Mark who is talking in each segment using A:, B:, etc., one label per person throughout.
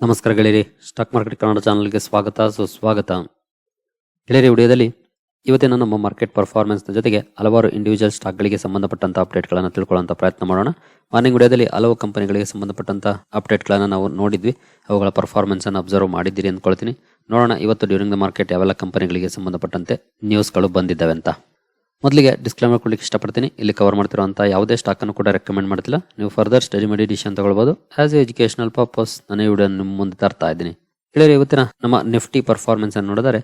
A: ನಮಸ್ಕಾರ ಗೆಳೆಯರಿ, stock market Kannada ಚಾನಲ್ಗೆ ಸ್ವಾಗತ, ಸುಸ್ವಾಗತ. ಗೆಳೆಯರಿ, ವಿಡಿಯೋದಲ್ಲಿ ಇವತ್ತಿನ ನಮ್ಮ ಮಾರ್ಕೆಟ್ ಪರ್ಫಾರ್ಮೆನ್ಸ್ನ ಜೊತೆಗೆ ಹಲವಾರು ಇಂಡಿವಿಜುವಲ್ ಸ್ಟಾಕ್ಗಳಿಗೆ ಸಂಬಂಧಪಟ್ಟಂತ ಅಪ್ಡೇಟ್ಗಳನ್ನು ತಿಳ್ಕೊಳ್ಳುವಂತ ಪ್ರಯತ್ನ ಮಾಡೋಣ. ಮಾರ್ನಿಂಗ್ ವಿಡಿಯೋದಲ್ಲಿ ಹಲವು ಕಂಪನಿಗಳಿಗೆ ಸಂಬಂಧಪಟ್ಟಂತ ಅಪ್ಡೇಟ್ಗಳನ್ನು ನಾವು ನೋಡಿದ್ವಿ. ಅವುಗಳ ಪರ್ಫಾರ್ಮೆನ್ಸನ್ನು ಅಬ್ಸರ್ವ್ ಮಾಡಿದ್ದೀರಿ ಅಂದ್ಕೊಳ್ತೀನಿ. ನೋಡೋಣ ಇವತ್ತು ಡ್ಯೂರಿಂಗ್ ದ ಮಾರ್ಕೆಟ್ ಯಾವೆಲ್ಲ ಕಂಪನಿಗಳಿಗೆ ಸಂಬಂಧಪಟ್ಟಂತೆ ನ್ಯೂಸ್ಗಳು ಬಂದಿದ್ದಾವೆ ಅಂತ. ಮೊದಲಿಗೆ ಡಿಸ್ಕ್ಲೇಮರ್ ಕೊಡ್ಲಿಕ್ಕೆ ಇಷ್ಟಪಡ್ತೀನಿ. ಇಲ್ಲಿ ಕವರ್ ಮಾಡ್ತಿರುವಂಥ ಯಾವುದೇ ಸ್ಟಾಕ್ ಅನ್ನು ಕೂಡ ರೆಕಮೆಂಡ್ ಮಾಡ್ತಿಲ್ಲ. ನೀವು ಫರ್ದರ್ ಸ್ಟಡಿ ಮಾಡಿ ಡಿಸಿಷನ್ ತಗೊಳ್ಬೋದು. ಆಸ್ ಎ ಎಜುಕೇಶನಲ್ ಪರ್ಪಸ್ ನಾನು ಈ ವಿಡಿಯೋ ನಿಮ್ಮ ಮುಂದೆ ತರ್ತಾ ಇದ್ದೀನಿ. ಹೇಳಿದ್ರೆ ಇವತ್ತಿನ ನಮ್ಮ ನಿಫ್ಟಿ ಪರ್ಫಾರ್ಮೆನ್ಸ್ ಅನ್ನು ನೋಡಿದರೆ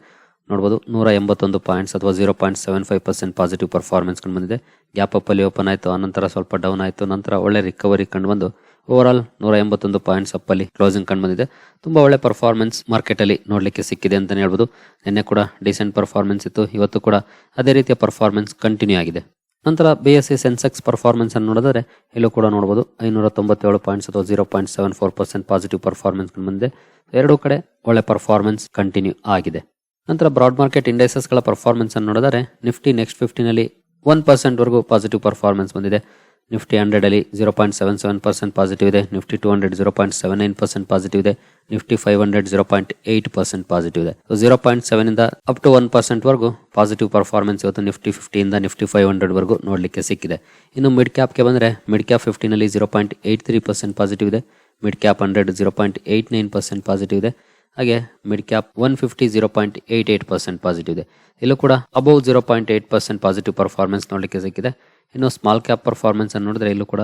A: ನೋಡ್ಬೋದು ನೂರ ಎಂಬತ್ತೊಂದು ಪಾಯಿಂಟ್ಸ್ ಅಥವಾ zero point seven five percent positive performance ಕಂಡು ಬಂದಿದೆ. ಗ್ಯಾಪ್ ಅಲ್ಲಿ ಓಪನ್ ಆಯಿತು, ಆನಂತರ ಸ್ವಲ್ಪ ಡೌನ್ ಆಯಿತು, ನಂತರ ಒಳ್ಳೆ ರಿಕವರಿ ಕಂಡು ಬಂದು ಓವರ್ ಆಲ್ ನೂರ ಎಂಬತ್ತೊಂದು ಪಾಯಿಂಟ್ಸ್ ಅಪ್ ಅಲ್ಲಿ ಕ್ಲೋಸಿಂಗ್ ಕಂಡು ಬಂದಿದೆ. ತುಂಬಾ ಒಳ್ಳೆ ಪರ್ಫಾರ್ಮೆನ್ಸ್ ಮಾರ್ಕೆಟ್ ಅಲ್ಲಿ ನೋಡ್ಲಿಕ್ಕೆ ಸಿಕ್ಕಿದೆ ಅಂತಾನೆ ಹೇಳ್ಬೋದು. ನಿನ್ನೆ ಕೂಡ ಡಿಸೆಂಟ್ ಪರ್ಫಾರ್ಮೆನ್ಸ್ ಇತ್ತು. ಇವತ್ತು ಕೂಡ ಅದೇ ರೀತಿಯ ಪರ್ಫಾರ್ಮೆನ್ಸ್ ಕಂಟಿನ್ಯೂ ಆಗಿದೆ. ನಂತರ B S C Sensex performance ಅನ್ನು ನೋಡಿದ್ರೆ ಇಲ್ಲೂ ಕೂಡ ನೋಡಬಹುದು ಐನೂರ ತೊಂಬತ್ತೇಳು ಪಾಯಿಂಟ್ಸ್ ಅಥವಾ zero point seven four percent positive performance ಬಂದಿದೆ. ಎರಡೂ ಕಡೆ ಒಳ್ಳೆ ಪರ್ಫಾರ್ಮೆನ್ಸ್ ಕಂಟಿನ್ಯೂ ಆಗಿದೆ. ನಂತರ ಬ್ರಾಡ್ ಮಾರ್ಕೆಟ್ ಇಂಡೈಸಸ್ಗಳ ಪರ್ಫಾರ್ಮೆನ್ಸ್ ಅನ್ನು ನೋಡಿದರೆ ನಿಫ್ಟಿ ನೆಕ್ಸ್ಟ್ ಫಿಫ್ಟಿನಲ್ಲಿ ಒನ್ ಪರ್ಸೆಂಟ್ವರೆಗೂ ಪಾಸಿಟಿವ್ ಪರ್ಫಾರ್ಮೆನ್ಸ್ ಬಂದಿದೆ. ನಿಫ್ಟಿ ಹಂಡ್ರೆಡ್ ಅಲ್ಲಿ zero point seven seven percent positive ಇದೆ. Nifty two hundred zero point seven nine percent positive ಇದೆ. Nifty five hundred zero point eight percent positive ಇದೆ. Zero point seven ಇಂದ up to one percent ವರೆಗೂ positive performance ಇವತ್ತು Nifty ಫಿಫ್ಟಿಯಿಂದ Nifty five hundred ವರೆಗೂ ನೋಡಲಿಕ್ಕೆ ಸಿಕ್ಕಿದೆ. ಇನ್ನು ಮಿಡ್ ಕ್ಯಾಪ್ಗೆ ಬಂದರೆ mid cap ಫಿಫ್ಟಿನಲ್ಲಿ zero point eight three percent positive ಇದೆ. Mid cap hundred zero point eight nine percent positive ಇದೆ. ಹಾಗೆ mid cap one fifty zero point eight eight percent positive ಇದೆ. ಇಲ್ಲೂ ಕೂಡ above zero point eight percent positive performance ನೋಡಲಿಕ್ಕೆ ಸಿಕ್ಕಿದೆ. ಇನ್ನು small cap performance ಅನ್ನು ನೋಡಿದ್ರೆ ಇಲ್ಲೂ ಕೂಡ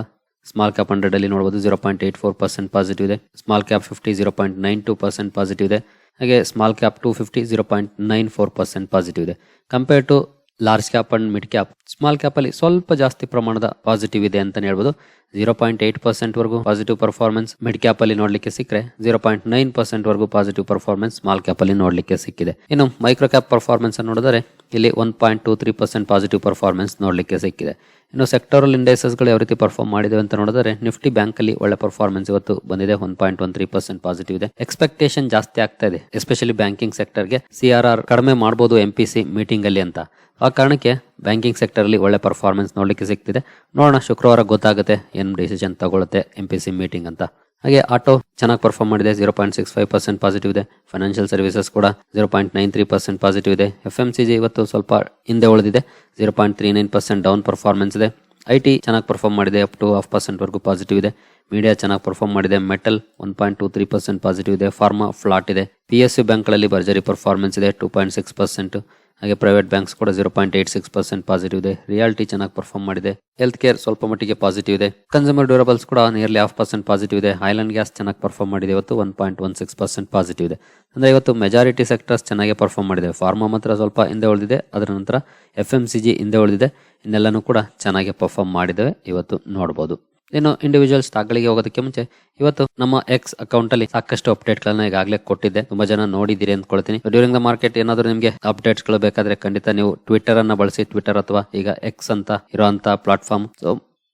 A: ಸ್ಮಾಲ್ ಕ್ಯಾಪ್ ಹಂಡ್ರೆಡ್ ಅಲ್ಲಿ ನೋಡಬಹುದು zero point eight four percent positive ಇದೆ. Small cap fifty zero point nine two percent positive ಇದೆ. ಹಾಗೆ small cap two fifty zero point nine four percent positive ಇದೆ. Compare to large cap and mid cap small cap ಅಲ್ಲಿ ಸ್ವಲ್ಪ ಜಾಸ್ತಿ ಪ್ರಮಾಣದ positive ಇದೆ ಅಂತ ಹೇಳ್ಬೋದು. ಜೀರೋ ಪಾಯಿಂಟ್ ಏಟ್ ಪರ್ಸೆಂಟ್ ವರೆಗೂ ಪಾಸಿಟಿವ್ ಪರ್ಫಾರ್ಮೆನ್ಸ್ ಮಿಡ್ ಕ್ಯಾಪ್ ಅಲ್ಲಿ ನೋಡ್ಲಿಕ್ಕೆ ಸಿಕ್ಕರೆ ಜೀರೋ ಪಾಯಿಂಟ್ ನೈನ್ ಪರ್ಸೆಂಟ್ ವರೆಗೂ ಪಾಸಿಟಿವ್ ಪರ್ಫಾರ್ಮೆನ್ಸ್ ಸ್ಮಾಲ್ ಕ್ಯಾಪ್ ಅಲ್ಲಿ ನೋಡ್ಲಿಕ್ಕೆ ಸಿಕ್ಕಿದೆ. ಇನ್ನು ಮೈಕ್ರೋ ಕ್ಯಾಪ್ ಪರ್ಫಾರ್ಮೆನ್ಸ್ ನೋಡಿದರೆ ಇಲ್ಲಿ one point two three percent positive performance ನೋಡಲಿಕ್ಕೆ ಸಿಕ್ಕಿದೆ. ಇನ್ನು ಸೆಕ್ಟರಲ್ ಇಂಡೈಸಸ್ಗಳು ಯಾವ ರೀತಿ ಪರ್ಫಾರ್ಮ್ ಮಾಡಿದೆ ಅಂತ ನೋಡಿದರೆ ನಿಫ್ಟಿ ಬ್ಯಾಂಕ್ ಅಲ್ಲಿ ಒಳ್ಳೆ ಪರ್ಫಾರ್ಮೆನ್ಸ್ ಇವತ್ತು ಬಂದಿದೆ. One point one three percent positive ಇದೆ. ಎಕ್ಸ್ಪೆಕ್ಟೇಷನ್ ಜಾಸ್ತಿ ಆಗ್ತಾ ಇದೆ ಎಸ್ಪೆಷಲಿ ಬ್ಯಾಂಕಿಂಗ್ ಸೆಕ್ಟರ್ಗೆ ಸಿ ಆರ್ ಆರ್ ಕಡಿಮೆ ಮಾಡಬಹುದು ಎಂ ಪಿ ಸಿ ಮೀಟಿಂಗ್ ಅಲ್ಲಿ ಅಂತ. ಆ ಕಾರಣಕ್ಕೆ ಬ್ಯಾಂಕಿಂಗ್ ಸೆಕ್ಟರ್ ಅಲ್ಲಿ ಒಳ್ಳೆ ಪರ್ಫಾರ್ಮೆನ್ಸ್ ನೋಡಲಿಕ್ಕೆ ಸಿಗ್ತಿದೆ. ನೋಡೋಣ ಶುಕ್ರವಾರ ಗೊತ್ತಾಗುತ್ತೆ, ಏನು ಡಿಸಿಷನ್ ತಗೊಳ್ಳುತ್ತೆ ಎಂ ಪಿ ಸಿ ಮೀಟಿಂಗ್ ಅಂತ. ಹಾಗೆ ಆಟೋ ಚೆನ್ನಾಗಿ ಪರ್ಫಾರ್ಮ್ ಮಾಡಿದೆ zero point six five percent positive ಇದೆ. ಫೈನಾನ್ಷಿಯಲ್ ಸರ್ವಿಸಸ್ ಕೂಡ zero point nine three percent positive ಇದೆ. ಎಫ್ ಎಂ ಸಿ ಜಿ ಇವತ್ತು ಸ್ವಲ್ಪ ಹಿಂದೆ ಉಳಿದಿದೆ zero point three nine percent down performance ಇದೆ. ಐ ಟಿ ಚೆನ್ನಾಗಿ ಪರ್ಫಾರ್ಮ್ ಮಾಡಿದೆ ಅಪ್ ಟು ಹಾಫ್ ಪರ್ಸೆಂಟ್ ವರೆಗೂ ಪಾಸಿಟಿವ್ ಇದೆ. ಮೀಡಿಯಾ ಚೆನ್ನಾಗಿ ಪರ್ಫಾರ್ಮ್ ಮಾಡಿದೆ metal one point two three percent positive ಇದೆ. ಫಾರ್ಮಾ ಫ್ಲಾಟ್ ಇದೆ. ಪಿ ಎಸ್ ಯು ಬ್ಯಾಂಕ್ಗಳಲ್ಲಿ ಭರ್ಜರಿ ಪರ್ಫಾರ್ಮೆನ್ಸ್ ಇದೆ ಟೂ ಪಾಯಿಂಟ್ ಸಿಕ್ಸ್ ಪರ್ಸೆಂಟ್ ಹಾಗೆ ಪ್ರೈವೇಟ್ ಬ್ಯಾಂಕ್ಸ್ ಕೂಡ zero point eight six percent positive ಇದೆ. ರಿಯಾಲಿಟಿ ಚೆನ್ನಾಗಿ ಪರ್ಫಾರ್ಮ್ ಮಾಡಿದೆ. ಹೆಲ್ತ್ ಕೇರ್ ಸ್ವಲ್ಪ ಮಟ್ಟಿಗೆ ಪಾಸಿಟಿವ್ ಇದೆ. ಕನ್ಸ್ಯೂಮರ್ ಡ್ಯೂರಬಲ್ಸ್ ಕೂಡ ನಿಯರ್ಲಿ ಹಾಫ್ ಪರ್ಸೆಂಟ್ ಪಾಸಿಟಿವ್ ಇದೆ. ಐಲ್ಯಾಂಡ್ ಗ್ಯಾಸ್ ಚೆನ್ನಾಗಿ ಪರ್ಫಾರ್ಮ್ ಮಾಡಿದೆ ಇವತ್ತು one point one six percent positive ಇದೆ. ಅಂದ್ರೆ ಇವತ್ತು ಮೆಜಾರಿಟಿ ಸೆಕ್ಟರ್ಸ್ ಚೆನ್ನಾಗಿ ಪರ್ಫಾರ್ಮ್ ಮಾಡಿದೆ. ಫಾರ್ಮಾ ಮಾತ್ರ ಸ್ವಲ್ಪ ಹಿಂದೆ ಉಳಿದಿದೆ. ಅದರ ನಂತರ ಎಫ್ ಎಂ ಸಿ ಜಿ ಹಿಂದೆ ಉಳಿದಿದೆ. ಇನ್ನೆಲ್ಲನೂ ಕೂಡ ಚೆನ್ನಾಗಿ ಪರ್ಫಾರ್ಮ್ ಮಾಡಿದ್ದೇವೆ ಇವತ್ತು ನೋಡಬಹುದು ಇನ್ನು ಇಂಡಿವಿಜುವಲ್ ಸ್ಟಾಕ್ಗಳಿಗೆ ಹೋಗೋದಕ್ಕೆ ಮುಂಚೆ, ಇವತ್ತು ನಮ್ಮ ಎಕ್ಸ್ ಅಕೌಂಟ್ ಅಲ್ಲಿ ಸಾಕಷ್ಟು ಅಪ್ಡೇಟ್ ಗಳನ್ನ ಈಗಾಗಲೇ ಕೊಟ್ಟಿದ್ದೆ. ತುಂಬಾ ಜನ ನೋಡಿದ್ದೀರಿ ಅಂದ್ಕೊಳ್ತೀನಿ. ಡ್ಯೂರಿಂಗ್ ದ ಮಾರ್ಕೆಟ್ ಏನಾದರೂ ನಿಮಗೆ ಅಪ್ಡೇಟ್ಸ್ಗಳು ಬೇಕಾದ್ರೆ ಖಂಡಿತ ನೀವು ಟ್ವಿಟರ್ ಅನ್ನ ಬಳಸಿ ಟ್ವಿಟರ್ ಅಥವಾ ಈಗ ಎಕ್ಸ್ ಅಂತ ಇರುವಂತ ಪ್ಲಾಟ್ಫಾರ್ಮ್ ಸೊ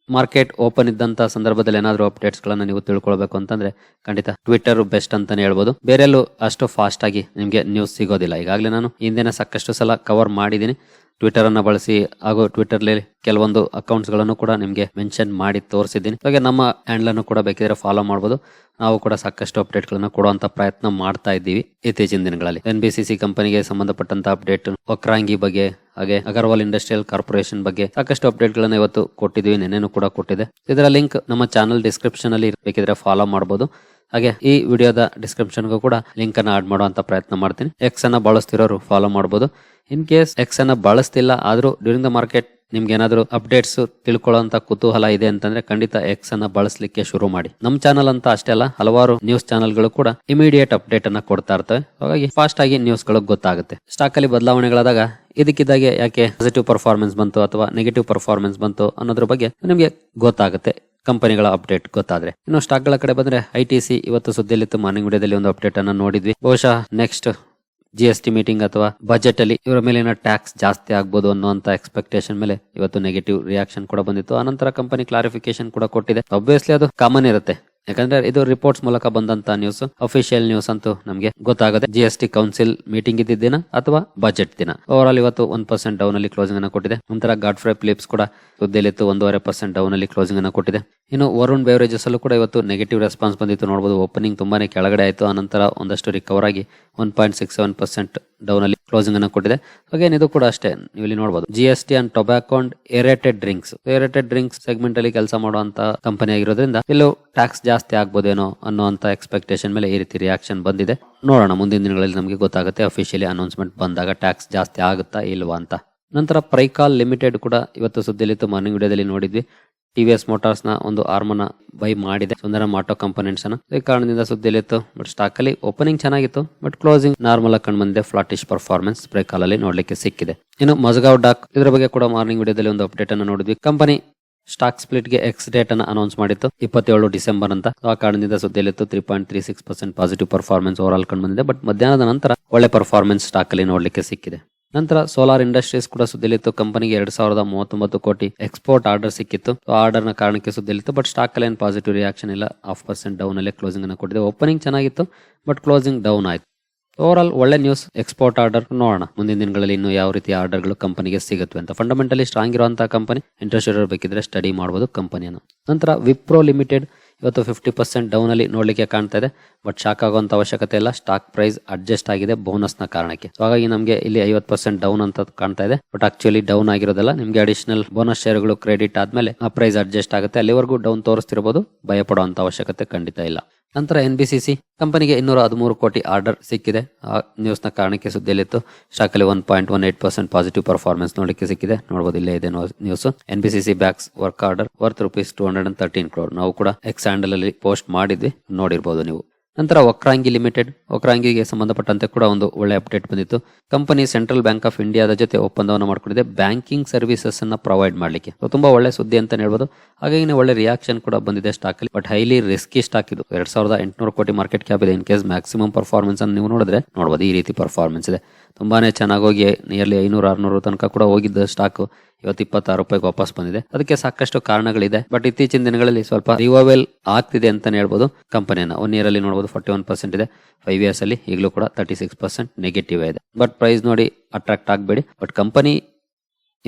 A: ಮಾರ್ಕೆಟ್ ಓಪನ್ ಇದ್ದಂತ ಸಂದರ್ಭದಲ್ಲಿ ಏನಾದರೂ ಅಪ್ಡೇಟ್ಸ್ ಗಳನ್ನ ನೀವು ತಿಳ್ಕೊಳ್ಬೇಕು ಅಂತಂದ್ರೆ ಖಂಡಿತ ಟ್ವಿಟರ್ ಬೆಸ್ಟ್ ಅಂತಾನೆ ಹೇಳ್ಬೋದು. ಬೇರೆಲ್ಲೂ ಅಷ್ಟು ಫಾಸ್ಟ್ ಆಗಿ ನಿಮಗೆ ನ್ಯೂಸ್ ಸಿಗೋದಿಲ್ಲ. ಈಗಾಗಲೇ ನಾನು ಹಿಂದಿನ ಸಾಕಷ್ಟು ಸಲ ಕವರ್ ಮಾಡಿದ್ದೀನಿ. ಟ್ವಿಟರ್ ಅನ್ನ ಬಳಸಿ ಹಾಗೂ ಟ್ವಿಟರ್ ಕೆಲವೊಂದು ಅಕೌಂಟ್ಸ್ಗಳನ್ನು ಕೂಡ ನಿಮಗೆ ಮೆನ್ಷನ್ ಮಾಡಿ ತೋರಿಸಿದ್ದೀನಿ. ಹಾಗೆ ನಮ್ಮ ಹ್ಯಾಂಡ್ಲ್ ಅನ್ನು ಕೂಡ ಬೇಕಿದ್ರೆ ಫಾಲೋ ಮಾಡಬಹುದು ನಾವು ಕೂಡ ಸಾಕಷ್ಟು ಅಪ್ಡೇಟ್ಗಳನ್ನು ಕೊಡುವಂತ ಪ್ರಯತ್ನ ಮಾಡ್ತಾ ಇದ್ದೀವಿ ಇತ್ತೀಚಿನ ದಿನಗಳಲ್ಲಿ. ಎನ್ ಬಿ ಸಿ ಸಿ ಕಂಪನಿಗೆ ಸಂಬಂಧಪಟ್ಟಂತ ಅಪ್ಡೇಟ್ ಒಕ್ರಾಂಗಿ ಬಗ್ಗೆ, ಹಾಗೆ ಅಗರ್ವಾಲ್ ಇಂಡಸ್ಟ್ರಿಯಲ್ ಕಾರ್ಪೊರೇಷನ್ ಬಗ್ಗೆ ಸಾಕಷ್ಟು ಅಪ್ಡೇಟ್ ಗಳನ್ನ ಇವತ್ತು ಕೊಟ್ಟಿದ್ವಿ ನೆನ್ನೆನೂ ಕೂಡ ಕೊಟ್ಟಿದೆ. ಇದರ ಲಿಂಕ್ ನಮ್ಮ ಚಾನಲ್ ಡಿಸ್ಕ್ರಿಪ್ಷನ್ ಅಲ್ಲಿ ಬೇಕಿದ್ರೆ ಫಾಲೋ ಮಾಡಬಹುದು ಹಾಗೆ ಈ ವಿಡಿಯೋದ ಡಿಸ್ಕ್ರಿಪ್ಷನ್ಗೂ ಕೂಡ ಲಿಂಕ್ ಅನ್ನ ಆಡ್ ಮಾಡುವಂತ ಪ್ರಯತ್ನ ಮಾಡ್ತೀನಿ. ಎಕ್ಸ್ ಅನ್ನ ಬಳಸ್ತಿರೋರು ಫಾಲೋ ಮಾಡಬಹುದು ಇನ್ ಕೇಸ್ ಎಕ್ಸ್ ಅನ್ನ ಬಳಸ್ತಿಲ್ಲ, ಆದ್ರೂ ಡ್ಯೂರಿಂಗ್ ದ ಮಾರ್ಕೆಟ್ ನಿಮ್ಗೆ ಏನಾದ್ರು ಅಪ್ಡೇಟ್ಸ್ ತಿಳ್ಕೊಳ್ಳೋಂತ ಕುತೂಹಲ ಇದೆ ಅಂತಂದ್ರೆ ಖಂಡಿತ ಎಕ್ಸ್ ಅನ್ನ ಬಳಸಲಿಕ್ಕೆ ಶುರು ಮಾಡಿ. ನಮ್ ಚಾನಲ್ ಅಂತ ಅಷ್ಟೇ ಅಲ್ಲ, ಹಲವಾರು ನ್ಯೂಸ್ ಚಾನಲ್ಗಳು ಕೂಡ ಇಮಿಡಿಯೇಟ್ ಅಪ್ಡೇಟ್ ಅನ್ನ ಕೊಡ್ತಾ ಇರ್ತವೆ. ಹಾಗಾಗಿ ಫಾಸ್ಟ್ ಆಗಿ ನ್ಯೂಸ್ಗಳು ಗೊತ್ತಾಗುತ್ತೆ. ಸ್ಟಾಕ್ ಅಲ್ಲಿ ಬದಲಾವಣೆಗಳಾದಾಗ ಇದಕ್ಕಿದ್ದಾಗೆ ಯಾಕೆ ಪಾಸಿಟಿವ್ ಪರ್ಫಾರ್ಮೆನ್ಸ್ ಬಂತು ಅಥವಾ ನೆಗೆಟಿವ್ ಪರ್ಫಾರ್ಮೆನ್ಸ್ ಬಂತು ಅನ್ನೋದ್ರ ಬಗ್ಗೆ ನಿಮಗೆ ಗೊತ್ತಾಗುತ್ತೆ. ಕಂಪನಿಗಳ ಅಪ್ಡೇಟ್ ಗೊತ್ತಾದ್ರೆ. ಇನ್ನು ಸ್ಟಾಕ್ಗಳ ಕಡೆ ಬಂದ್ರೆ ಐ ಟಿ ಸಿ ಇವತ್ತು ಸುದ್ದಿಯಲ್ಲಿತ್ತು. ಮಾರ್ನಿಂಗ್ ವಿಡಿಯೋದಲ್ಲಿ ಒಂದು ಅಪ್ಡೇಟ್ ಅನ್ನು ನೋಡಿದ್ವಿ. ಬಹುಶಃ next G S T meeting ಅಥವಾ ಬಜೆಟ್ ಅಲ್ಲಿ ಇವರ ಮೇಲಿನ ಟ್ಯಾಕ್ಸ್ ಜಾಸ್ತಿ ಆಗ್ಬೋದು ಅನ್ನುವಂತ ಎಕ್ಸ್ಪೆಕ್ಟೇಷನ್ ಮೇಲೆ ಇವತ್ತು ನೆಗೆಟಿವ್ ರಿಯಾಕ್ಷನ್ ಕೂಡ ಬಂದಿತ್ತು. ಆನಂತರ ಕಂಪನಿ ಕ್ಲಾರಿಫಿಕೇಶನ್ ಕೂಡ ಕೊಟ್ಟಿದೆ. ಅಬ್ವಿಯಸ್ಲಿ ಅದು ಕಾಮನ್ ಇರುತ್ತೆ. ಯಾಕಂದ್ರೆ ಇದು ರಿಪೋರ್ಟ್ಸ್ ಮೂಲಕ ಬಂದಂತ ನ್ಯೂಸ್ ಅಫಿಷಿಯಲ್ ನ್ಯೂಸ್ ಅಂತೂ ನಮಗೆ ಗೊತ್ತಾಗದೆ G S T council meeting ಇದ್ದ ಅಥವಾ ಬಜೆಟ್ ದಿನ. ಓವರ್ ಆಲ್ ಇವತ್ತು ಒಂದ್ ಪರ್ಸೆಂಟ್ ಡೌನ್ ಅಲ್ಲಿ ಕ್ಲೋಸಿಂಗ್ ಅನ್ನು ಕೊಟ್ಟಿದೆ. ನಂತರ ಗಾಡ್ಫ್ರೈ ಫ್ಲಿಪ್ಸ್ ಕೂಡ ಸುದ್ದಿಯಲ್ಲಿತ್ತು ಒಂದೂವರೆ ಪರ್ಸೆಂಟ್ ಡೌನ್ ಅಲ್ಲಿ ಕ್ಲೋಸಿಂಗ್ ಅನ್ನು ಕೊಟ್ಟಿದೆ. ಇನ್ನು ವರುಣ್ ಬೇವರೇಜಸ್ ಅಲ್ಲೂ ಕೂಡ ಇವತ್ತು ನೆಗೆಟಿವ್ ರೆಸ್ಪಾನ್ಸ್ ಬಂದಿತ್ತು. ನೋಡಬಹುದು ಓಪನಿಂಗ್ ತುಂಬಾನೇ ಕೆಳಗಡೆ ಆಯಿತು. ಆನಂತರ ಒಂದಷ್ಟು ರಿಕವರ್ ಆಗಿ one point six seven percent down ಅಲ್ಲಿ ಕ್ಲೋಸಿಂಗ್ ಅನ್ನು ಕೊಟ್ಟಿದೆ. ಅಗೇನ್ ಇದು ಕೂಡ ಅಷ್ಟೇ. ಇಲ್ಲಿ ನೋಡಬಹುದು G S T and tobacco and aerated drinks aerated drinks segment ಅಲ್ಲಿ ಕೆಲಸ ಮಾಡುವಂತ ಕಂಪನಿ ಆಗಿರೋದ್ರಿಂದ ಇಲ್ಲೂ ಟ್ಯಾಕ್ಸ್ ಆಗ್ಬೋದೇನೋ ಅನ್ನೋಂಥ ಎಕ್ಸ್ಪೆಕ್ಟೇಷನ್ ಮೇಲೆ ಈ ರೀತಿ ರಿಯಾಕ್ಷನ್ ಬಂದಿದೆ. ನೋಡೋಣ, ಮುಂದಿನ ದಿನಗಳಲ್ಲಿ ನಮಗೆ ಗೊತ್ತಾಗುತ್ತೆ ಅಫಿಷಿಯಲಿ ಅನೌನ್ಸ್ಮೆಂಟ್ ಬಂದಾಗ ಟ್ಯಾಕ್ಸ್ ಜಾಸ್ತಿ ಆಗುತ್ತಾ ಇಲ್ವಾ ಅಂತ. ನಂತರ ಪ್ರೈಕಾಲ್ ಲಿಮಿಟೆಡ್ ಕೂಡ ಇವತ್ತು ಸುದ್ದಿಲಿತ್ತು ಮಾರ್ನಿಂಗ್ ವಿಡಿಯೋದಲ್ಲಿ ನೋಡಿದ್ವಿ. ಟಿವಿಎಸ್ ಮೋಟಾರ್ಸ್ನ ಒಂದು ಆರ್ಮನ ಬೈ ಮಾಡಿದೆ, ಸುಂದರಂ ಆಟೋ ಕಂಪನೆಂಟ್ಸ್ ಅನ್ನ. ಈ ಕಾರಣದಿಂದ ಸುದ್ದಿಲಿತ್ತು ಬಟ್ ಸ್ಟಾಕ್ ಅಲ್ಲಿ ಓಪನಿಂಗ್ ಚೆನ್ನಾಗಿತ್ತು ಬಟ್ ಕ್ಲೋಸಿಂಗ್ ನಾರ್ಮಲ್ ಆಗಿ ಕಂಡು ಬಂದಿದೆ ಫ್ಲಾಟಿಶ್ ಪರ್ಫಾರ್ಮೆನ್ಸ್ ಬ್ರೇಕ್ ಅಲ್ಲಿ ನೋಡ್ಲಿಕ್ಕೆ ಸಿಕ್ಕಿದೆ. ಇನ್ನು ಮಜಗಾವ್ ಡಾಕ್ ಇದರ ಬಗ್ಗೆ ಕೂಡ ಮಾರ್ನಿಂಗ್ ವಿಡಿಯೋದಲ್ಲಿ ಒಂದು ಅಪ್ಡೇಟ್ ಅನ್ನು ನೋಡಿದ್ವಿ. ಕಂಪನಿ ಸ್ಟಾಕ್ ಸ್ಪ್ಲಿಟ್ಗೆ ಎಕ್ಸ್ ಡೇಟ್ ಅನ್ನು ಅನೌನ್ಸ್ ಮಾಡಿತ್ತು ಇಪ್ಪತ್ತೇಳು ಡಿಸೆಂಬರ್ ಅಂತ. ಆ ಕಾರಣದಿಂದ ಸುದ್ದಿಯಲ್ಲಿತ್ತು three point three six percent positive performance over all ಕಂಡು ಬಂದಿದೆ. ಬಟ್ ಮಧ್ಯಾಹ್ನದ ನಂತರ ಒಳ್ಳೆ ಪರ್ಫಾರ್ಮೆನ್ಸ್ ಸ್ಟಾಕ್ ಅಲ್ಲಿ ನೋಡ್ಲಿಕ್ಕೆ ಸಿಕ್ಕಿದೆ. ನಂತರ ಸೋಲಾರ್ ಇಂಡಸ್ಟ್ರೀಸ್ ಕೂಡ ಸುದ್ದಿಲಿತ್ತು ಕಂಪನಿಗೆ ಎರಡ್ ಸಾವಿರದ ಮೂವತ್ತೊಂಬತ್ತು ಕೋಟಿ ಎಕ್ಸ್ಪೋರ್ಟ್ ಆರ್ಡರ್ ಸಿಕ್ಕಿತ್ತು. ಆರ್ಡರ್ನ ಕಾರಣಕ್ಕೆ ಸುದ್ದಿಲಿತ್ತು ಬಟ್ ಸ್ಟಾಕ್ ಅಲ್ಲಿ ಏನು ಪಾಸಿಟಿವ್ ರಿಯಾಕ್ಷನ್ ಇಲ್ಲ. ಹಾಫ್ ಪರ್ಸೆಂಟ್ ಡೌನ್ ಅಲ್ಲಿ ಕ್ಲೋಸಿಂಗ್ ಅನ್ನು ಕೊಟ್ಟಿದೆ. ಓಪನಿಂಗ್ ಚೆನ್ನಾಗಿತ್ತು ಬಟ್ ಕ್ಲೋಸಿಂಗ್ ಡೌನ್ ಆಯ್ತು. ಓವರ್ ಒಳ್ಳೆ ನ್ಯೂಸ್ ಎಕ್ಸ್ಪೋರ್ಟ್ ಆರ್ಡರ್ ನೋಡೋಣ. ಮುಂದಿನ ದಿನಗಳಲ್ಲಿ ಇನ್ನು ಯಾವ ರೀತಿ ಆರ್ಡರ್ಗಳು ಕಂಪನಿಗೆ ಸಿಗುತ್ತವೆ ಅಂತ. ಫಂಡಮೆಂಟಲಿ ಸ್ಟ್ರಾಂಗ್ ಇರುವಂತಹ ಕಂಪನಿ ಇಂಟ್ರೆಸ್ಟ್ ಬೇಕಿದ್ರೆ ಸ್ಟಡಿ ಮಾಡಬಹುದು ಕಂಪನಿಯನ್ನು ನಂತರ ವಿಪ್ರೋ ಲಿಮಿಟೆಡ್ ಇವತ್ತು ಫಿಫ್ಟಿ ಪರ್ಸೆಂಟ್ ಡೌನ್ ಅಲ್ಲಿ ನೋಡ್ಲಿಕ್ಕೆ ಕಾಣ್ತಾ ಇದೆ. ಬಟ್ ಶಾಕ್ ಆಗುವಂತ ಅವಶ್ಯಕತೆ ಇಲ್ಲ. ಸ್ಟಾಕ್ ಪ್ರೈಸ್ ಅಡ್ಜಸ್ಟ್ ಆಗಿದೆ ಬೋನಸ್ನ ಕಾರಣಕ್ಕೆ. ಹಾಗಾಗಿ ನಮಗೆ ಇಲ್ಲಿ ಐವತ್ತು ಪರ್ಸೆಂಟ್ ಡೌನ್ ಅಂತ ಕಾಣ್ತಾ ಇದೆ. ಬಟ್ ಆಕ್ಚುಲಿ ಡೌನ್ ಆಗಿರೋದಲ್ಲ. ನಿಮಗೆ ಅಡಿಷನಲ್ ಬೋನಸ್ ಶೇರ್ಗಳು ಕ್ರೆಡಿಟ್ ಆದ್ಮೇಲೆ ಆ ಪ್ರೈಸ್ ಅಡ್ಜಸ್ಟ್ ಆಗುತ್ತೆ. ಅಲ್ಲಿವರೆಗೂ ಡೌನ್ ತೋರಿಸ್ತಿರಬಹುದು ಭಯಪಡುವಂತ ಅವಶ್ಯಕತೆ ಖಂಡಿತ ಇಲ್ಲ. ನಂತರ ಎನ್ ಬಿ ಸಿ ಸಿ ಕಂಪನಿಗೆ ಇನ್ನೂರ ಹದಿಮೂರು ಕೋಟಿ ಆರ್ಡರ್ ಸಿಕ್ಕಿದೆ. ಆ ನ್ಯೂಸ್ನ ಕಾರಣಕ್ಕೆ ಸುದ್ದಿಯಲ್ಲಿತ್ತು ಅಲ್ಲಿ one point one eight percent positive performance ನೋಡಲಿಕ್ಕೆ ಸಿಕ್ಕಿದೆ. ನೋಡಬಹುದು ಇಲ್ಲೇ ಇದೆ news. N B C C bags work order worth rupees two hundred and thirteen crore. ನಾವು ಕೂಡ ಎಕ್ಸ್ ಹ್ಯಾಂಡಲ್ ಅಲ್ಲಿ ಪೋಸ್ಟ್ ಮಾಡಿದ್ವಿ. ನೋಡಿರ್ಬೋದು ನೀವು. ನಂತರ ವಕ್ರಾಂಗಿ ಲಿಮಿಟೆಡ್, ವಕ್ರಾಂಗಿಗೆ ಸಂಬಂಧಪಟ್ಟಂತೆ ಕೂಡ ಒಂದು ಒಳ್ಳೆ ಅಪ್ಡೇಟ್ ಬಂದಿತ್ತು. ಕಂಪನಿ ಸೆಂಟ್ರಲ್ ಬ್ಯಾಂಕ್ ಆಫ್ ಇಂಡಿಯಾದ ಜೊತೆ ಒಪ್ಪಂದವನ್ನು ಮಾಡಿಕೊಂಡಿದೆ. ಬ್ಯಾಂಕಿಂಗ್ ಸರ್ವಿಸಸ್ ಅನ್ನು ಪ್ರೊವೈಡ್ ಮಾಡಲಿಕ್ಕೆ. ತುಂಬಾ ಒಳ್ಳೆ ಸುದ್ದಿ ಅಂತ ಹೇಳ್ಬೋದು. ಹಾಗಾಗಿ ಒಳ್ಳೆ ರಿಯಾಕ್ಷನ್ ಕೂಡ ಬಂದಿದೆ ಸ್ಟಾಕ್ ಅಲ್ಲಿ. ಬಟ್ ಹೈಲಿ ರಿಸ್ಕಿ ಸ್ಟಾಕ್ ಇದು. ಎರಡ್ ಸಾವಿರದ ಎಂಟುನೂರು ಕೋಟಿ ಮಾರ್ಕೆಟ್ ಕ್ಯಾಪ್ ಇದೆ. ಇನ್ ಕೇಸ್ ಮ್ಯಾಕ್ಸಿಮಮ್ ಪರ್ಫಾರ್ಮೆನ್ಸ್ ಅನ್ನು ನೀವು ನೋಡಿದ್ರೆ ನೋಡಬಹುದು ಈ ರೀತಿ ಪರ್ಫಾರ್ಮೆನ್ಸ್ ಇದೆ. ತುಂಬಾನೇ ಚೆನ್ನಾಗಿ ಹೋಗಿ ನಿಯರ್ಲಿ ಐನೂರು, ಆರ್ನೂರು ತನಕ ಕೂಡ ಹೋಗಿದ್ದ ಸ್ಟಾಕ್ ಇವತ್ತು ಇಪ್ಪತ್ತಾರು ರೂಪಾಯಿಗೆ ವಾಪಸ್ ಬಂದಿದೆ. ಅದಕ್ಕೆ ಸಾಕಷ್ಟು ಕಾರಣಗಳಿದೆ. ಬಟ್ ಇತ್ತೀಚಿನ ದಿನಗಳಲ್ಲಿ ಸ್ವಲ್ಪ ರಿವೈವಲ್ ಆಗ್ತಿದೆ ಅಂತಾನೆ ಹೇಳ್ಬೋದು. ಕಂಪನಿಯನ್ನ ಒನ್ ಇಯರ್ ಅಲ್ಲಿ ನೋಡಬಹುದು ಫಾರ್ಟಿ ಒನ್ ಪರ್ಸೆಂಟ್ ಇದೆ. ಫೈವ್ ಇಯರ್ಸ್ ಅಲ್ಲಿ ಈಗಲೂ ಕೂಡ ತರ್ಟಿ ಸಿಕ್ಸ್ ಪರ್ಸೆಂಟ್ ನೆಗೆಟಿವ್ ಇದೆ ಬಟ್ ಪ್ರೈಸ್ ನೋಡಿ ಅಟ್ರಾಕ್ಟ್ ಆಗಬೇಡಿ. ಬಟ್ ಕಂಪನಿ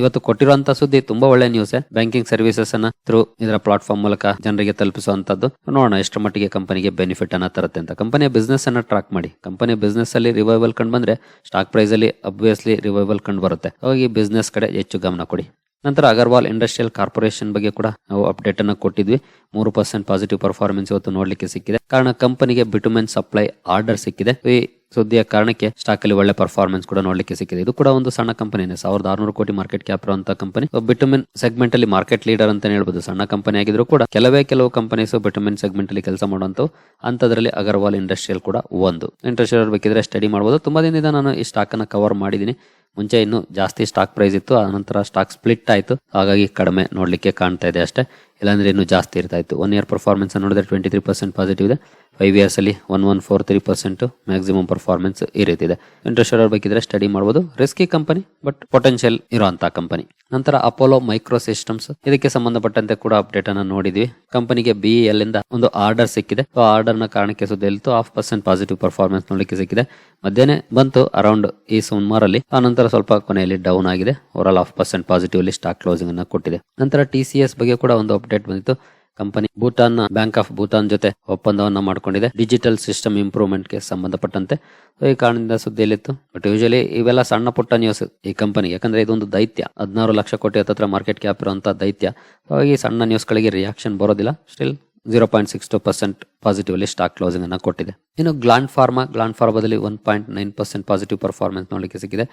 A: ಇವತ್ತು ಕೊಟ್ಟಿರುವಂತ ಸುದ್ದಿ ತುಂಬಾ ಒಳ್ಳೆ ನ್ಯೂಸ್ ಬ್ಯಾಂಕಿಂಗ್ ಸರ್ವಿಸಸ್ ಅನ್ನ ಥ್ರೂ ಇದರ ಪ್ಲಾಟ್ಫಾರ್ಮ್ ಮೂಲಕ ಜನರಿಗೆ ತಲುಪಿಸುವಂತದ್ದು. ನೋಡೋಣ ಎಷ್ಟು ಮಟ್ಟಿಗೆ ಕಂಪನಿಗೆ ಬೆನಿಫಿಟ್ ಅನ್ನ ತರುತ್ತೆ ಅಂತ. ಕಂಪನಿಯ ಬಿಸ್ನೆಸ್ ಅನ್ನ ಟ್ರಾಕ್ ಮಾಡಿ. ಕಂಪನಿಯ ಬಿಸ್ನೆಸ್ ಅಲ್ಲಿ ರಿವೈವಲ್ ಕಂಡು ಬಂದ್ರೆ ಸ್ಟಾಕ್ ಪ್ರೈಸ್ ಅಲ್ಲಿ ಅಬ್ವಿಯಸ್ಲಿ ರಿವೈವಲ್ ಕಂಡು ಬರುತ್ತೆ. ಹಾಗಾಗಿ ಬಿಸ್ನೆಸ್ ಕಡೆ ಹೆಚ್ಚು ಗಮನ ಕೊಡಿ. ನಂತರ ಅಗರ್ವಾಲ್ ಇಂಡಸ್ಟ್ರಿಯಲ್ ಕಾರ್ಪೊರೇಷನ್ ಬಗ್ಗೆ ಕೂಡ ನಾವು ಅಪ್ಡೇಟ್ ಅನ್ನ ಕೊಟ್ಟಿದ್ವಿ. ಮೂರು ಪರ್ಸೆಂಟ್ ಪಾಸಿಟಿವ್ ಪರ್ಫಾರ್ಮೆನ್ಸ್ ಇವತ್ತು ನೋಡ್ಲಿಕ್ಕೆ ಸಿಕ್ಕಿದೆ. ಕಾರಣ ಕಂಪನಿಗೆ ಬಿಟುಮೆನ್ ಸಪ್ಲೈ ಆರ್ಡರ್ ಸಿಕ್ಕಿದೆ. ಈ ಸುದ್ದಿಯ ಕಾರಣಕ್ಕೆ ಸ್ಟಾಕ್ ಅಲ್ಲಿ ಒಳ್ಳೆ ಪರ್ಫಾರ್ಮೆನ್ಸ್ ಕೂಡ ನೋಡ್ಲಿಕ್ಕೆ ಸಿಕ್ಕಿದೆ. ಇದು ಕೂಡ ಒಂದು ಸಣ್ಣ ಕಂಪನಿನೇ ಸಾವಿರದ ಆರ್ನೂರು ಕೋಟಿ ಮಾರ್ಕೆಟ್ ಕ್ಯಾಪ್ ಇರುವಂತಹ ಕಂಪನಿ ಬಿಟಮಿನ್ ಸೆಗ್ಮೆಂಟ್ ಅಲ್ಲಿ ಮಾರ್ಕೆಟ್ ಲೀಡರ್ ಅಂತ ಹೇಳ್ಬೋದು. ಸಣ್ಣ ಕಂಪನಿ ಆಗಿದ್ರು ಕೂಡ ಕೆಲವೇ ಕೆಲವು ಕಂಪನೀಸ್ ಬಿಟಮಿನ್ ಸೆಗ್ಮೆಂಟ್ ಅಲ್ಲಿ ಕೆಲಸ ಮಾಡುವಂತ ಅಂತದ್ರಲ್ಲಿ ಅಗರ್ವಾಲ್ ಇಂಡಸ್ಟ್ರಿಯಲ್ ಕೂಡ ಒಂದು. ಇಂಟ್ರೆಸ್ಟ್ ಇರಬೇಕಿದ್ರೆ ಸ್ಟಡಿ ಮಾಡಬಹುದು ತುಂಬಾ ದಿನದಿಂದ ನಾನು ಈ ಸ್ಟಾಕ್ ಅನ್ನ ಕವರ್ ಮಾಡಿದ್ದೀನಿ. ಮುಂಚೆ ಇನ್ನು ಜಾಸ್ತಿ ಸ್ಟಾಕ್ ಪ್ರೈಸ್ ಇತ್ತು. ಆನಂತರ ಸ್ಟಾಕ್ ಸ್ಪ್ಲಿಟ್ ಆಯ್ತು. ಹಾಗಾಗಿ ಕಡಿಮೆ ನೋಡ್ಲಿಕ್ಕೆ ಕಾಣ್ತಾ ಇದೆ ಅಷ್ಟೇ. ಇಲ್ಲಾಂದ್ರೆ ಇನ್ನು ಜಾಸ್ತಿ ಇರ್ತಾ ಇತ್ತು. ಒನ್ ಇಯರ್ ಪರ್ಫಾರ್ಮೆನ್ಸ್ ನೋಡಿದ್ರೆ ಟ್ವೆಂಟಿ ತ್ರೀ ಪರ್ಸೆಂಟ್ ಪಾಸಿಟಿವ್ ಇದೆ. ಫೈವ್ ಇಯರ್ಸ್ ಅಲ್ಲಿ one one four three percent maximum performance ಈ ರೀತಿ ಇದೆ ಇಂಟ್ರೆಸ್ಟ್ ಬೇಕಿದ್ರೆ ಸ್ಟಡಿ ಮಾಡಬಹುದು ರಿಸ್ಕಿ ಕಂಪನಿ ಬಟ್ ಪೊಟೆನ್ಷಿಯಲ್ ಇರುವಂತಹ ಕಂಪನಿ ನಂತರ ಅಪೋಲೋ ಮೈಕ್ರೋ ಸಿಸ್ಟಮ್ಸ್ ಇದಕ್ಕೆ ಸಂಬಂಧಪಟ್ಟಂತೆ ಕೂಡ ಅಪ್ಡೇಟ್ ಅನ್ನ ನೋಡಿದ್ವಿ. ಕಂಪನಿಗೆ ಬಿಇಎಲ್ ಇಂದ ಒಂದು ಆರ್ಡರ್ ಸಿಕ್ಕಿದೆ. ಆ ಆರ್ಡರ್ನ ಕಾರಣಕ್ಕೆ ಸುದ್ದಿಯಲ್ಲಿತ್ತು ಹಾಫ್ ಪರ್ಸೆಂಟ್ ಪಾಸಿಟಿವ್ ಪರ್ಫಾರ್ಮೆನ್ಸ್ ನೋಡಲಿಕ್ಕೆ ಸಿಕ್ಕಿದೆ. ಮಧ್ಯಾಹ್ನ ಬಂತು ಅರೌಂಡ್ ಈ ಸುಮಾರಲ್ಲಿ. ಆ ನಂತರ ಸ್ವಲ್ಪ ಕೊನೆಯಲ್ಲಿ ಡೌನ್ ಆಗಿದೆ. ಓವರ್ ಹಾಫ್ ಪರ್ಸೆಂಟ್ ಪಾಸಿಟಿವ್ ಅಲ್ಲಿ ಸ್ಟಾಕ್ ಕ್ಲೋಸಿಂಗ್ ಅನ್ನ ಕೊಟ್ಟಿದೆ. ನಂತರ ಟಿ ಬಗ್ಗೆ ಕೂಡ ಒಂದು ಅಪ್ಡೇಟ್ ಬಂದಿತ್ತು. Company Bhutan Bank of Bhutan ಜೊತೆ ಒಪ್ಪಂದವನ್ನ ಮಾಡಿಕೊಂಡಿದೆ. ಡಿಜಿಟಲ್ ಸಿಸ್ಟಮ್ ಇಂಪ್ರೂವ್ಮೆಂಟ್ಗೆ ಸಂಬಂಧಪಟ್ಟಂತೆ. ಈ ಕಾರಣದಿಂದ ಸುದ್ದಿಯಲ್ಲಿತ್ತು. ಬಟ್ ಯೂಶಲಿ ಇವೆಲ್ಲ ಸಣ್ಣ ಪುಟ್ಟ ನ್ಯೂಸ್ ಈ ಕಂಪನಿ ಯಾಕಂದ್ರೆ ಇದೊಂದು ದೈತ್ಯ. ಹದಿನಾರು ಲಕ್ಷ ಕೋಟಿ ಹತ್ತತ್ರ ಮಾರ್ಕೆಟ್ ಕ್ಯಾಪ್ ಇರುವಂತಹ ದೈತ್ಯ. ಹಾಗಾಗಿ ಸಣ್ಣ ನ್ಯೂಸ್ ಗಳಿಗೆ ರಿಯಾಕ್ಷನ್ ಬರೋದಿಲ್ಲ. Still zero point six two percent positively stock closing ಅನ್ನು ಕೊಟ್ಟಿದೆ. ಇನ್ನು Gland Pharma Gland ಫಾರ್ಮಾದಲ್ಲಿ one point nine percent positive performance ನೋಡಲಿಕ್ಕೆ ಸಿಕ್ಕಿದೆ.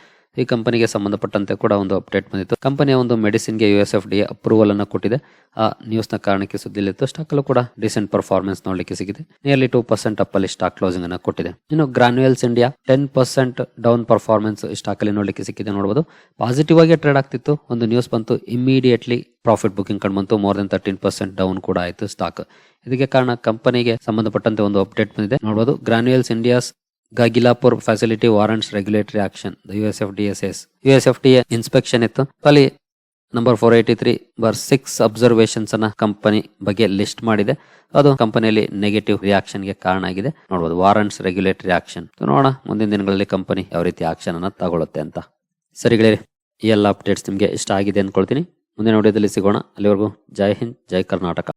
A: ಈ ಕಂಪನಿಗೆ ಸಂಬಂಧಪಟ್ಟಂತೆ ಕೂಡ ಒಂದು ಅಪ್ಡೇಟ್ ಬಂದಿತ್ತು. ಕಂಪನಿಯ ಒಂದು ಮೆಡಿಸಿನ್ಗೆ U S F D approval ಅನ್ನು ಕೊಟ್ಟಿದೆ. ಆ ನ್ಯೂಸ್ನ ಕಾರಣಕ್ಕೆ ಸುದ್ದಿಲಿತ್ತು ಸ್ಟಾಕ್ ಅಲ್ಲೂ ಕೂಡ ರೀಸೆಂಟ್ ಪರ್ಫಾರ್ಮೆನ್ಸ್ ನೋಡಲಿಕ್ಕೆ ಸಿಗಿದೆ ನಿಯರ್ಲಿ ಟೂ ಪರ್ಸೆಂಟ್ ಅಪ್ ಅಲ್ಲಿ ಸ್ಟಾಕ್ ಕ್ಲೋಸಿಂಗ್ ಅನ್ನು ಕೊಟ್ಟಿದೆ. ಇನ್ನು Granules India ten percent down performance stock ಅಲ್ಲಿ ನೋಡಲಿಕ್ಕೆ ಸಿಕ್ಕಿದೆ ನೋಡಬಹುದು ಪಾಸಿಟಿವ್ ಆಗಿ ಟ್ರೇಡ್ ಆಗ್ತಿತ್ತು. ಒಂದು ನ್ಯೂಸ್ ಬಂತು ಇಮಿಡಿಯೇಟ್ಲಿ ಪ್ರಾಫಿಟ್ ಬುಕಿಂಗ್ ಕಂಡು ಬಂತು. More than thirteen percent down ಕೂಡ ಆಯಿತು ಸ್ಟಾಕ್ ಇದಕ್ಕೆ ಕಾರಣ ಕಂಪನಿಗೆ ಸಂಬಂಧಪಟ್ಟಂತೆ ಒಂದು ಅಪ್ಡೇಟ್ ಬಂದಿದೆ. ನೋಡಬಹುದು Granules India's Gagillapur facility warrants regulatory action U S F D S S U S F D inspection ಇತ್ತು. ಅಲ್ಲಿ ನಂಬರ್ ಫೋರ್ ಏಯ್ಟಿ ತ್ರೀ ಬರ್ ಸಿಕ್ಸ್ ಅಬ್ಸರ್ವೇಷನ್ಸ್ ಅನ್ನ ಕಂಪನಿ ಬಗ್ಗೆ ಲಿಸ್ಟ್ ಮಾಡಿದೆ. ಅದು ಕಂಪನಿಯಲ್ಲಿ ನೆಗೆಟಿವ್ ರಿಯಾಕ್ಷನ್ಗೆ ಕಾರಣ ಆಗಿದೆ. ನೋಡಬಹುದು ವಾರಂಟ್ಸ್ ರೆಗ್ಯುಲೇಟರಿ ಆಕ್ಷನ್ ನೋಡೋಣ, ಮುಂದಿನ ದಿನಗಳಲ್ಲಿ ಕಂಪನಿ ಯಾವ ರೀತಿ ಆಕ್ಷನ್ ಅನ್ನ ತಗೊಳುತ್ತೆ ಅಂತ. ಸರಿಗಳೇ ಈ ಎಲ್ಲ ಅಪ್ಡೇಟ್ಸ್ ನಿಮಗೆ ಇಷ್ಟ ಆಗಿದೆ ಅಂದ್ಕೊಳ್ತೀನಿ ಮುಂದಿನ ವಿಡಿಯೋದಲ್ಲಿ ಸಿಗೋಣ. ಅಲ್ಲಿವರೆಗೂ ಜೈ ಹಿಂದ್, ಜೈ ಕರ್ನಾಟಕ.